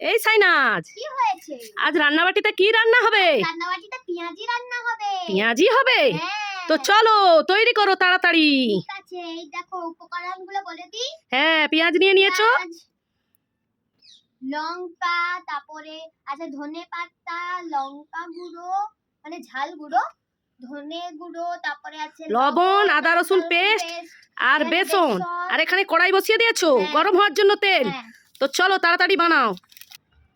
এই সাইনাজ কি হয়েছে? আজ রান্নাবাটিতে কি রান্না হবে? রান্নাবাটিতে পেঁয়াজি রান্না হবে। পেঁয়াজি হবে? হ্যাঁ। তো চলো তৈরি করো তাড়াতাড়ি। ঠিক আছে এই দেখো উপকরণগুলো বলে দিই। হ্যাঁ পেঁয়াজ নিয়ে নিয়েছো? লঙ্কা তারপরে আছে ধনে পাতা লঙ্কা গুঁড়ো মানে ঝাল গুঁড়ো ধনে গুঁড়ো তারপরে আছে লবণ, আদা রসুন পেস্ট, পেস্ট, আর বেসন। আর এখানে কড়াই বসিয়ে দিয়েছ হ্যাঁ। গরম হওয়ার জন্য তেল। হ্যাঁ, তো চলো তাড়াতাড়ি বানাও।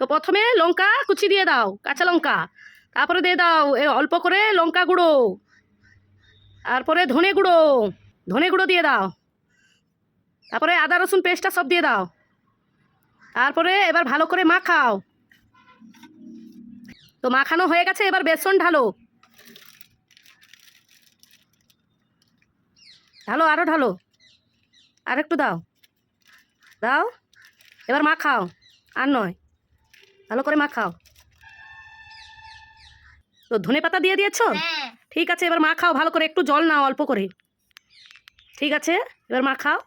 তো প্রথমে লঙ্কা কুচি দিয়ে দাও, কাঁচা লঙ্কা। তারপরে দিয়ে দাও অল্প করে লঙ্কা গুঁড়ো। তারপরে ধনে গুঁড়ো ধনে গুঁড়ো দিয়ে দাও। তারপরে আদা, রসুন পেস্টটা সব দিয়ে দাও। তারপরে এবার ভালো করে মাখাও। তো মাখানো হয়ে গেছে, এবার বেসন ঢালো। ঢালো আরও ঢালো। আর একটু দাও। দাও, এবার মাখাও, আর নয়। ভালো করে মাখাও। তো ধনে পাতা দিয়ে দিয়েছ? হ্যাঁ। ঠিক আছে এবার মাখাও ভালো করে একটু জল নাও অল্প করে। ঠিক আছে এবার মাখাও।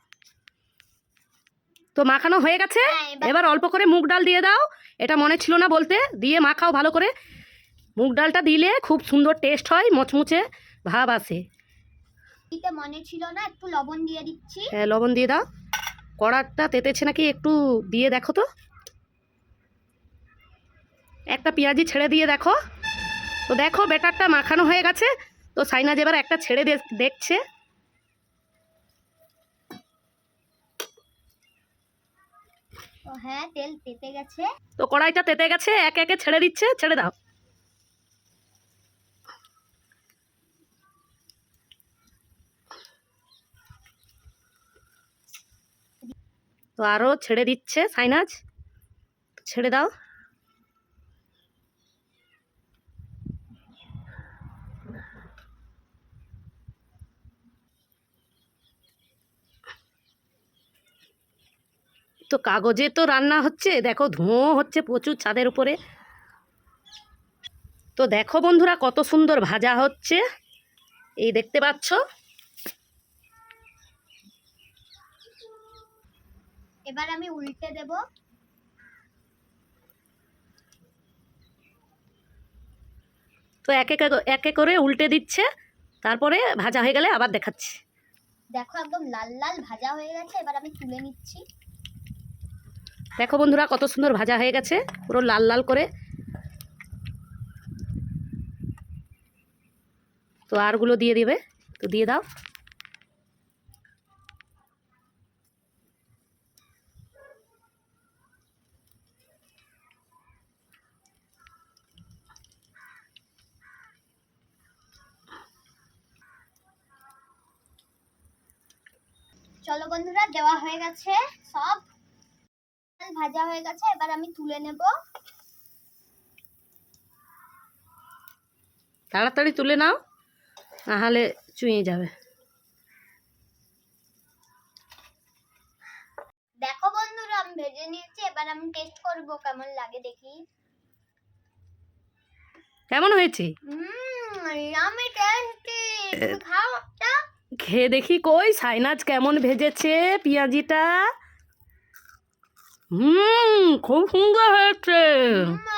তো মাখানো হয়ে গেছে হ্যাঁ, এবার- এবার অল্প করে মুগ ডাল দিয়ে দাও। এটা মনে ছিল না বলতে দিয়ে মাখাও ভালো করে। মুগ ডালটা দিলে খুব সুন্দর টেস্ট হয় মচমুচে ভাব আসে। দিতে মনে ছিল না একটু লবণ দিয়ে দিচ্ছি। হ্যাঁ লবণ দিয়ে দাও। কড়াটা তেতেছে নাকি একটু দিয়ে দেখো তো। একটা পেঁয়াজি ছেড়ে দিয়ে দেখো। তো দেখো বেটারটা মাখানো হয়ে গেছে। তো সাইনাজ এবার একটা ছেড়ে দেখছে। হ্যাঁ তেল পেতে গেছে। তো কড়াইটা তেতে গেছে একে একে ছেড়ে দিচ্ছে ছেড়ে দাও। তো আরও ছেড়ে দিচ্ছে সাইনাজ। ছেড়ে দাও। তো কাগজে তো রান্না হচ্ছে দেখো ধোঁয়া হচ্ছে প্রচুর ছাদের উপরে। তো দেখো বন্ধুরা কত সুন্দর ভাজা হচ্ছে এই দেখতে পাচ্ছ? এবার আমি উল্টে দেব। তো এক এক এক এক করে উল্টে দিচ্ছে তারপরে ভাজা হয়ে গেলে আবার দেখাচ্ছি। দেখো একদম লাল লাল ভাজা হয়ে গেছে এবার আমি তুলে নিচ্ছি। দেখো বন্ধুরা, কত সুন্দর ভাজা হয়ে গেছে, পুরো লাল লাল করে। তো আরগুলো দিয়ে দিবে, তো দিয়ে দাও। চলো বন্ধুরা, দেওয়া হয়ে গেছে, সব। ভাজা হয়ে গেছে এবার আমি তুলে নেব। তাড়াতাড়ি তুলে নাও নাহলে চুঁয়ে যাবে। দেখো বন্ধুরা আমি ভেজে নিয়েছি এবার আমি টেস্ট করব কেমন লাগে দেখি। কেমন হয়েছে? হুম ইয়ামি টেস্টি খাও একটা খেয়ে দেখি কই সাইনাজ কেমন ভেজেছে পেঁয়াজিটা? হুম খুব সুন্দর হয়েছে হুম,